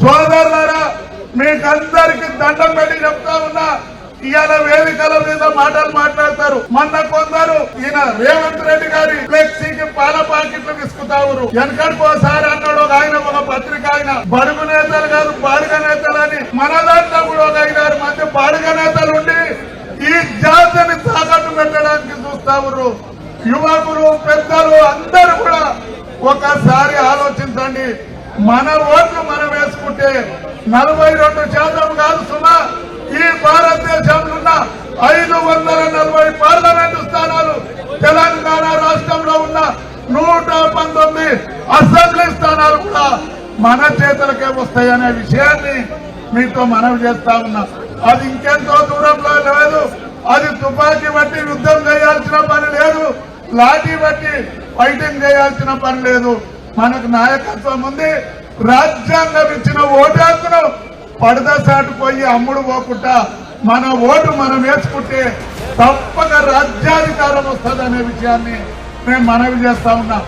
సోదరులారా మీకందరికి దండం పెట్టి చెప్తా ఉన్నా ఇవాళ వేదికల మీద మాటలు మాట్లాడతారు. మొన్న కొందరు ఈయన రేవంత్ రెడ్డి గారి ఫ్లెక్సీకి పాల ప్యాకెట్లు విసుకుతారు వెనకడికి ఒకసారి అన్నాడు ఒక ఆయన ఒక పత్రిక ఆయన. బడుగు నేతలు కాదు బాడుగ నేతలు అని. మన దాంట్లో కూడా ఒక ఐదారు మంది బాడుగ నేతలు ఉండి ఈ జాతిని తాకట్టు పెట్టడానికి చూస్తావురు యువకులు పెద్దలు అందరూ కూడా ఒకసారి ఆలోచించండి. మన ఓట్లు మనం వేసుకుంటే నలభై రెండు శాతం కాదు సుమా. ఈ భారతదేశంలో ఉన్న ఐదు వందల నలభై పార్లమెంటు స్థానాలు తెలంగాణ రాష్ట్రంలో ఉన్న నూట పంతొమ్మిది అసెంబ్లీ స్థానాలు కూడా మన చేతులకే వస్తాయనే విషయాన్ని మీతో మనవి చేస్తా ఉన్నా. అది ఇంకెంతో దూరంలో లేదు. అది తుపాకీ బట్టి యుద్ధం చేయాల్సిన పని లేదు. లాఠీ బట్టి ఫైటింగ్ చేయాల్సిన పని లేదు. మనకు నాయకత్వం ఉంది. రాజ్యాంగం ఇచ్చిన ఓటు హక్కును పడదసాటు పోయి అమ్ముడు పోకుండా మన ఓటు మనం వేసుకుంటే తప్పక రాజ్యాధికారం వస్తుంది అనే విషయాన్ని మేము మనవి చేస్తా ఉన్నాం.